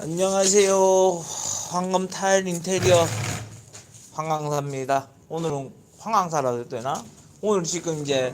안녕하세요. 황금 타일 인테리어 황강사입니다. 오늘은 황강사라 해도 되나? 오늘 지금 이제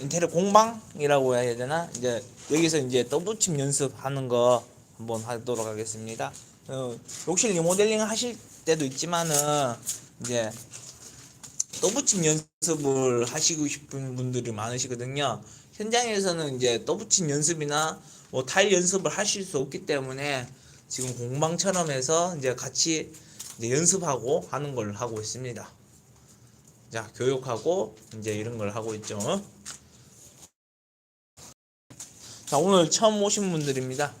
인테리어 공방이라고 해야 되나? 이제 여기서 이제 떠붙임 연습하는 거 한번 하도록 하겠습니다. 어, 욕실 리모델링 하실 때도 있지만은 이제 떠붙임 연습을 하시고 싶은 분들이 많으시거든요. 현장에서는 이제 떠붙임 연습이나 뭐 타일 연습을 하실 수 없기 때문에 지금 공방처럼 해서 이제 같이 이제 연습하고 하는 걸 하고 있습니다. 자, 교육하고 이제 이런 걸 하고 있죠. 자, 오늘 처음 오신 분들입니다.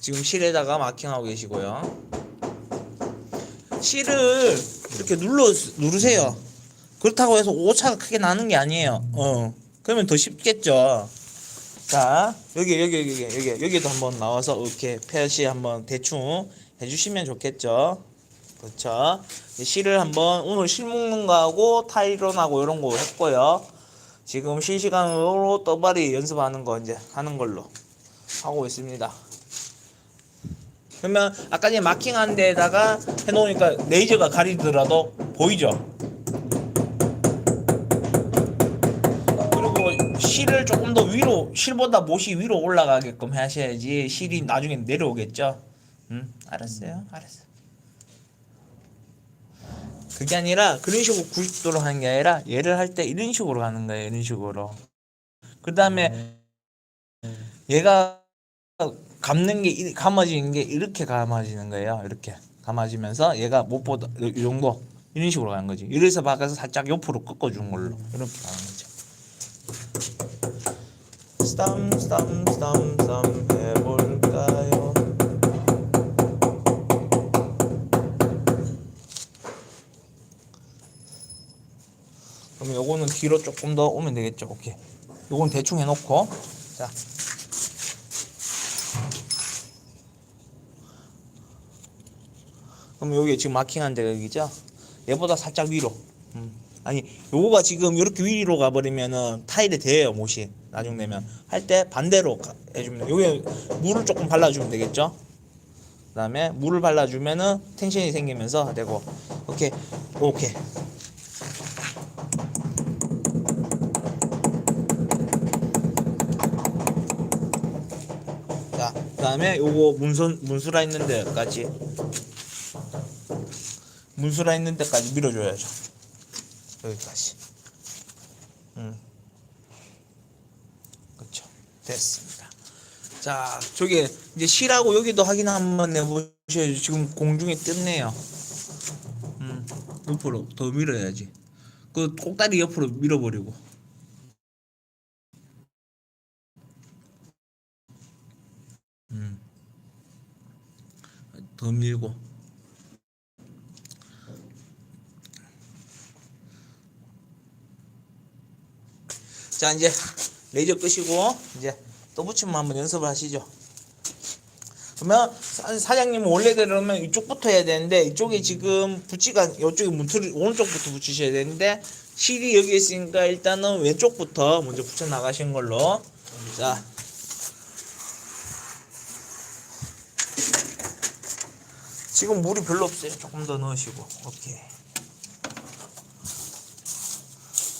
지금 실에다가 마킹하고 계시고요. 실을 이렇게 눌러 누르세요. 그렇다고 해서 오차가 크게 나는 게 아니에요. 어. 그러면 더 쉽겠죠. 자, 여기 여기 여기 여기 여기도 한번 나와서 이렇게 표시 한번 대충 해주시면 좋겠죠. 그렇죠. 이 실을 한번 오늘 실 묶는 거하고 타이런하고 이런 거 했고요. 지금 실시간으로 떠발이 연습하는 거 이제 하는 걸로 하고 있습니다. 그러면 아까 전에 마킹한 데다가 해놓으니까 레이저가 가리더라도 보이죠? 실을 조금 더 위로 실보다 못이 위로 올라가게끔 하셔야지 실이 나중에 내려오겠죠? 음 알았어요 알았어. 그게 아니라 그런 식으로 90도로 하는 게 아니라 얘를 할 때 이런 식으로 가는 거예요 이런 식으로. 그 다음에 얘가 감는 게 이- 감아지는 게 이렇게 감아지는 거예요 이렇게. 감아지면서 얘가 무엇보다 이 정도. 이런 식으로 가는 거지. 이래서 바꿔서 살짝 옆으로 꺾어주는 걸로. 이렇게 가는 거죠 스담 해볼까요? 그럼 요거는 뒤로 조금 더 오면 되겠죠? 오케이. 요건 대충 해놓고. 자. 그럼 여기 지금 마킹한 데가 여기죠? 얘보다 살짝 위로. 음. 아니 요거가 지금 이렇게 위로 가버리면은 타일에 대요 못이. 나중 되면. 할 때 반대로 가- 해주면 여기 물을 조금 발라주면 되겠죠? 그 다음에 물을 발라주면은 텐션이 생기면서 되고. 오케이 오케이. 자, 그 다음에 요거 문선 문수라 있는 데까지. 문수라 있는 데까지 밀어줘야죠. 여기까지. 음, 그렇죠. 됐습니다. 자, 저기 이제 실하고 여기도 확인 한번 해보셔야죠. 지금 공중에 떴네요. 음, 옆으로 더 밀어야지. 그 꼭다리 옆으로 밀어버리고. 음. 더 밀고 자 이제 레이저 끄시고 이제 또 붙이면 한번 연습을 하시죠 그러면 사- 사장님 원래대로면 이쪽부터 해야 되는데 이쪽에 지금 붙이가 이쪽에 문틀 오른쪽부터 붙이셔야 되는데 실이 여기 있으니까 일단은 왼쪽부터 먼저 붙여 나가신 걸로 자 지금 물이 별로 없어요. 조금 더 넣으시고. 오케이.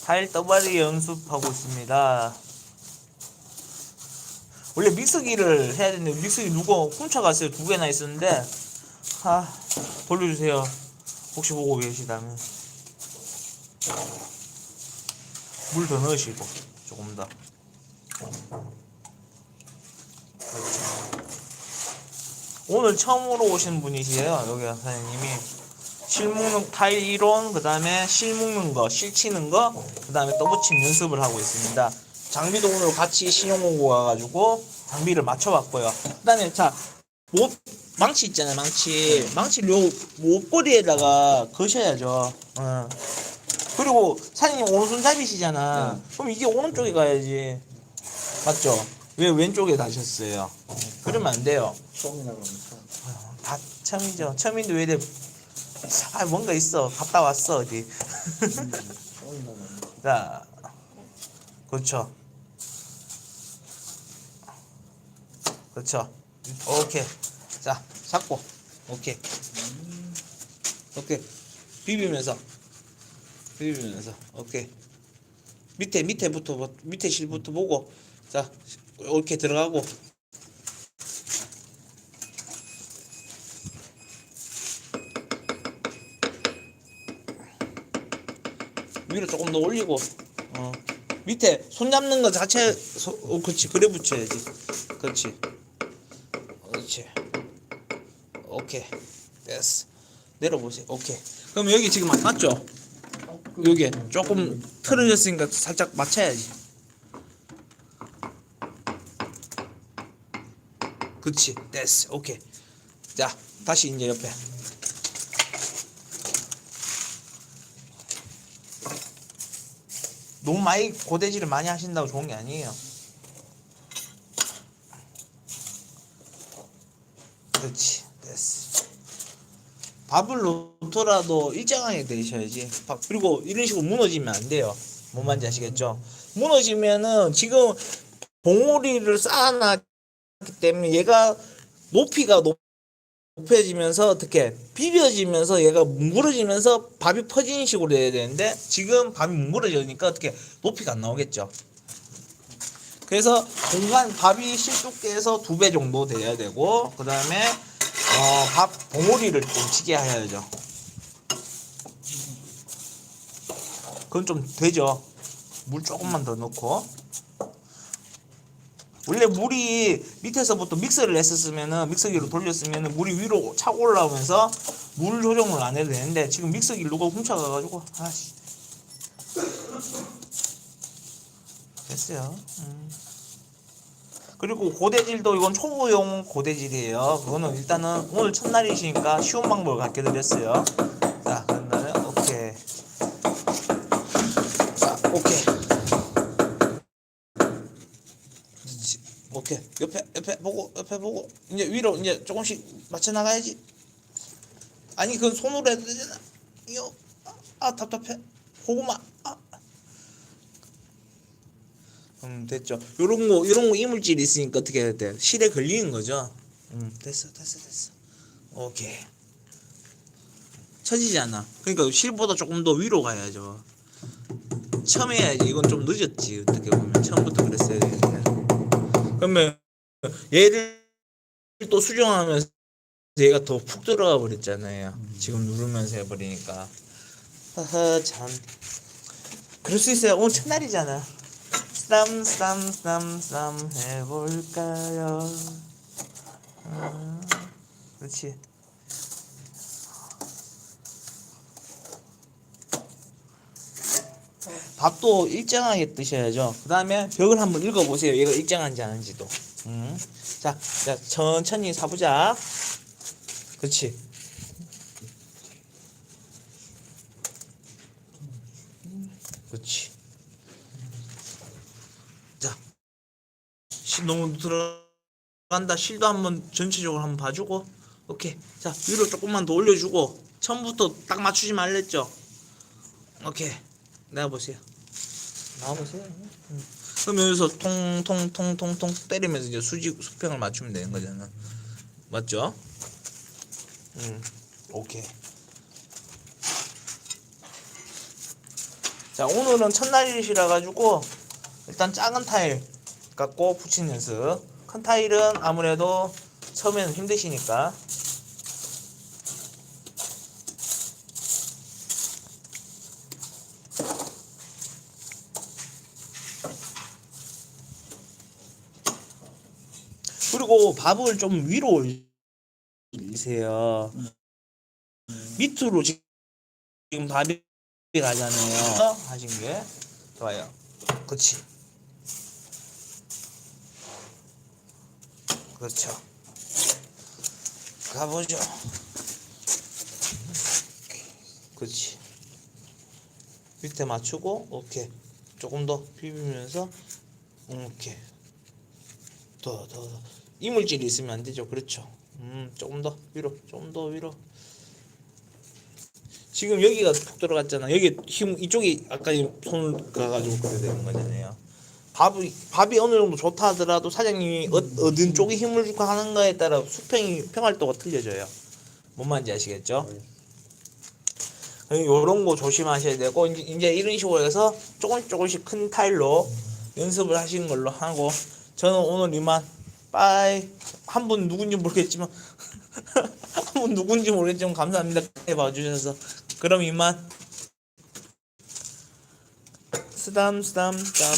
타일 떠발이 연습하고 있습니다. 원래 믹서기를 해야 되는데 믹서기 누가 훔쳐갔어요. 두 개나 있었는데 아 돌려주세요. 혹시 보고 계시다면 물 더 넣으시고 조금 더. 오늘 처음으로 오신 분이시에요. 여기 사장님이 실 묶는 타일 이론, 그 다음에 실 묶는 거, 실 치는 거, 그 다음에 떠붙임 연습을 하고 있습니다. 장비도 오늘 같이 신용 오고 와가지고 장비를 맞춰봤고요. 그 다음에 자, 못 망치 있잖아요, 망치. 망치를 요 목걸이에다가 거셔야죠. 어. 그리고 사장님 오른손잡이시잖아. 그럼 이게 오른쪽에 가야지. 맞죠? 왜 왼쪽에 가셨어요? 그러면 안 돼요. 처음 나가면서 다 처음이죠. 처음인데 왜 이래? 아, 뭔가 있어. 갔다 왔어 어디. 자, 그렇죠. 그렇죠. 오케이. 자 잡고 오케이 오케이 비비면서 비비면서 오케이 밑에 밑에부터 보- 밑에 실부터 보고 자 이렇게 들어가고 위로 조금 더 올리고 어 밑에 손 잡는 거 자체 소, 어, 그렇지. 그래 붙여야지. 그렇지. 그렇지. 오케이. 됐어. 내려보세요. 오케이. 그럼 여기 지금 안 맞죠? 여기 조금 틀어졌으니까 살짝 맞춰야지. 그렇지. 됐어. 오케이. 자 다시 이제 옆에 너무 많이 고대질을 많이 하신다고 좋은 게 아니에요. 그렇지, 됐어. 밥을 놓더라도 일정하게 드셔야지. 밥- 그리고 이런 식으로 무너지면 안 돼요. 뭔 말인지 아시겠죠? 무너지면은 지금 봉우리를 쌓아놨기 때문에 얘가 높이가 높 높여지면서 어떻게 비벼지면서 얘가 뭉그러지면서 밥이 퍼지는 식으로 돼야 되는데 지금 밥이 뭉그러지니까 어떻게 높이가 안 나오겠죠. 그래서 공간 밥이 실두께에서 두 배 정도 돼야 되고 그 다음에 어, 밥 봉우리를 좀 치게 해야죠. 그건 좀 되죠. 물 조금만 더 넣고 원래 물이 밑에서부터 믹서를 했었으면은 믹서기로 돌렸으면은 물이 위로 차고 올라오면서 물 조정을 안 해도 되는데 지금 믹서기를 누가 훔쳐가가지고 아씨 됐어요. 음. 그리고 고대질도 이건 초보용 고대질이에요. 그거는 일단은 오늘 첫날이시니까 쉬운 방법을 갖게 드렸어요. 자, 그러면은 오케이. 자, 오케이. 그렇지. 오케이. 옆에 옆에 보고 옆에 보고 이제 위로 이제 조금씩 맞춰 나가야지. 아니 그건 손으로 해도 되잖아. 이거 아, 아 답답해. 고구마. 아. 음 됐죠. 요런 거 요런 거 이물질이 있으니까 어떻게 해야 돼? 실에 걸리는 거죠. 음 됐어 됐어 됐어. 오케이. 처지지 않아. 그러니까 실보다 조금 더 위로 가야죠. 처음에 해야지. 이건 좀 늦었지. 어떻게 보면 처음부터 그랬어야 되는데. 그러면 얘를 또 수정하면서 얘가 더 푹 들어가 버렸잖아요. 지금 누르면서 해버리니까. 하하 참. 그럴 수 있어요. 오늘 첫날이잖아. 쌈쌈쌈쌈 해볼까요? 아, 그렇지. 밥도 일정하게 드셔야죠. 그 다음에 벽을 한번 읽어보세요. 얘가 일정한지 아닌지도. 음. 자, 자, 천천히 사보자. 그렇지. 그렇지. 자, 실 너무 들어간다. 실도 한번 전체적으로 한번 봐주고. 오케이. 자, 위로 조금만 더 올려주고. 처음부터 딱 맞추지 말랬죠. 오케이. 나와 보세요. 나와 보세요. 음. 그럼 여기서 통통통통통 때리면서 이제 수직 수평을 맞추면 되는 거잖아. 맞죠? 음. 오케이. 자, 오늘은 첫날이시라 가지고 일단 작은 타일 갖고 붙이는 연습. 큰 타일은 아무래도 처음에는 힘드시니까 그리고 밥을 좀 위로 올리세요. 밑으로 지- 지금 밥이 가잖아요. 하신 게 좋아요. 그렇지. 그렇죠. 가보죠. 그렇지. 밑에 맞추고 오케이. 조금 더 비비면서 오케이. 더, 더, 더. 이물질이 있으면 안 되죠. 그렇죠. 음, 조금 더 위로, 조금 더 위로. 지금 여기가 푹 들어갔잖아. 여기 힘 이쪽이 아까 이 손을 가가지고 그래야 되는 거잖아요. 밥이 밥이 어느 정도 좋다 하더라도 사장님이 어, 어느 쪽에 힘을 주고 하는 거에 따라 수평이 평활도가 틀려져요. 뭔 말인지 아시겠죠? 이런 거 조심하셔야 되고 이제, 이제 이런 식으로 해서 조금씩 조금씩 큰 타일로 연습을 하시는 걸로 하고 저는 오늘 이만 빠이 한 분 누군지 모르겠지만 한 분 누군지 모르겠지만 감사합니다. 봐주셔서. 그럼 이만. 쓰담 쓰담 땀